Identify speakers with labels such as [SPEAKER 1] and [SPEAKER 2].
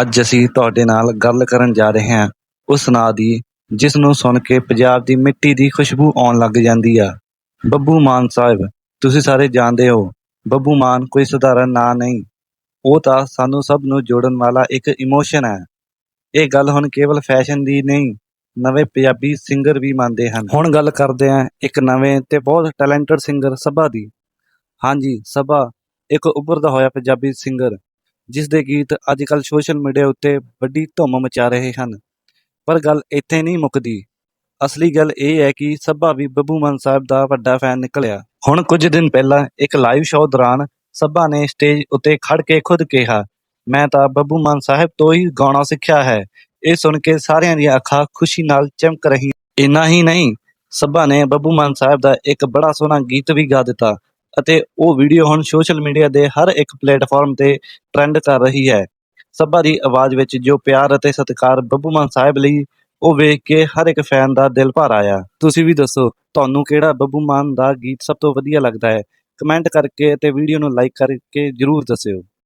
[SPEAKER 1] ਅੱਜ ਅਸੀਂ ਤੁਹਾਡੇ ਨਾਲ ਗੱਲ ਕਰਨ ਜਾ ਰਹੇ ਹਾਂ ਉਸ ਨਾਂ ਦੀ, ਜਿਸ ਨੂੰ ਸੁਣ ਕੇ ਪੰਜਾਬ ਦੀ ਮਿੱਟੀ ਦੀ ਖੁਸ਼ਬੂ ਆਉਣ ਲੱਗ ਜਾਂਦੀ ਆ। ਬੱਬੂ ਮਾਨ ਸਾਹਿਬ, ਤੁਸੀਂ ਸਾਰੇ ਜਾਣਦੇ ਹੋ, ਬੱਬੂ ਮਾਨ ਕੋਈ ਸਧਾਰਨ ਨਾਂ ਨਹੀਂ। ਉਹ ਤਾਂ ਸਾਨੂੰ ਸਭ ਨੂੰ ਜੋੜਨ ਵਾਲਾ ਇੱਕ ਇਮੋਸ਼ਨ ਹੈ। ਇਹ ਗੱਲ ਹੁਣ ਕੇਵਲ ਫੈਸ਼ਨ ਦੀ ਨਹੀਂ, ਨਵੇਂ ਪੰਜਾਬੀ ਸਿੰਗਰ ਵੀ ਮੰਨਦੇ ਹਨ। ਹੁਣ ਗੱਲ ਕਰਦੇ ਹਾਂ ਇੱਕ ਨਵੇਂ ਤੇ ਬਹੁਤ ਟੈਲੈਂਟਡ ਸਿੰਗਰ ਸਭਾ ਦੀ। ਹਾਂਜੀ, ਸਭਾ ਇੱਕ ਉੱਭਰਦਾ ਹੋਇਆ ਪੰਜਾਬੀ ਸਿੰਗਰ। ਜਿਸ ਦੇ ਗੀਤ ਅੱਜ ਕੱਲ੍ਹ ਸੋਸ਼ਲ ਮੀਡੀਆ ਉੱਤੇ ਵੱਡੀ ਧੁੰਮ ਮਚਾ ਰਹੇ ਹਨ। ਪਰ ਗੱਲ ਇੱਥੇ ਨਹੀਂ ਮੁੱਕਦੀ। ਅਸਲੀ ਗੱਲ ਇਹ ਹੈ ਕਿ ਸੱਭਾ ਵੀ ਬੱਬੂ ਮਾਨ ਸਾਹਿਬ ਦਾ ਵੱਡਾ ਫੈਨ ਨਿਕਲਿਆ। ਹੁਣ ਕੁਝ ਦਿਨ ਪਹਿਲਾਂ ਇੱਕ ਲਾਈਵ ਸ਼ੋਅ ਦੌਰਾਨ ਸੱਭਾ ਨੇ ਸਟੇਜ ਉੱਤੇ ਖੜ ਕੇ ਖੁਦ ਕਿਹਾ, ਮੈਂ ਤਾਂ ਬੱਬੂ ਮਾਨ ਸਾਹਿਬ ਤੋਂ ਹੀ ਗਾਉਣਾ ਸਿੱਖਿਆ ਹੈ। ਇਹ ਸੁਣ ਕੇ ਸਾਰਿਆਂ ਦੀਆਂ ਅੱਖਾਂ ਖੁਸ਼ੀ ਨਾਲ ਚਮਕ ਰਹੀ ਇੰਨਾ ਹੀ ਨਹੀਂ, ਸੱਭਾ ਨੇ ਬੱਬੂ ਮਾਨ ਸਾਹਿਬ ਦਾ ਇੱਕ ਬੜਾ ਸੋਹਣਾ ਗੀਤ ਵੀ ਗਾ ਦਿੱਤਾ। ਅਤੇ ਉਹ ਵੀਡੀਓ ਹੁਣ ਸੋਸ਼ਲ ਮੀਡੀਆ ਦੇ ਹਰ ਇੱਕ ਪਲੇਟਫਾਰਮ ਤੇ ਟ੍ਰੈਂਡ ਕਰ ਰਹੀ ਹੈ। ਸਭਾ ਦੀ ਆਵਾਜ਼ ਵਿੱਚ ਜੋ ਪਿਆਰ ਅਤੇ ਸਤਿਕਾਰ ਬੱਬੂ ਮਾਨ ਸਾਹਿਬ ਲਈ ਉਹ ਵੇਖ ਕੇ ਹਰ ਇੱਕ ਫੈਨ ਦਾ ਦਿਲ ਭਰ ਆਇਆ। ਤੁਸੀਂ ਵੀ ਦੱਸੋ, ਤੁਹਾਨੂੰ ਕਿਹੜਾ ਬੱਬੂ ਮਾਨ ਦਾ ਗੀਤ ਸਭ ਤੋਂ ਵਧੀਆ ਲੱਗਦਾ ਹੈ? ਕਮੈਂਟ ਕਰਕੇ ਤੇ ਵੀਡੀਓ ਨੂੰ ਲਾਈਕ ਕਰਕੇ ਜਰੂਰ ਦੱਸਿਓ।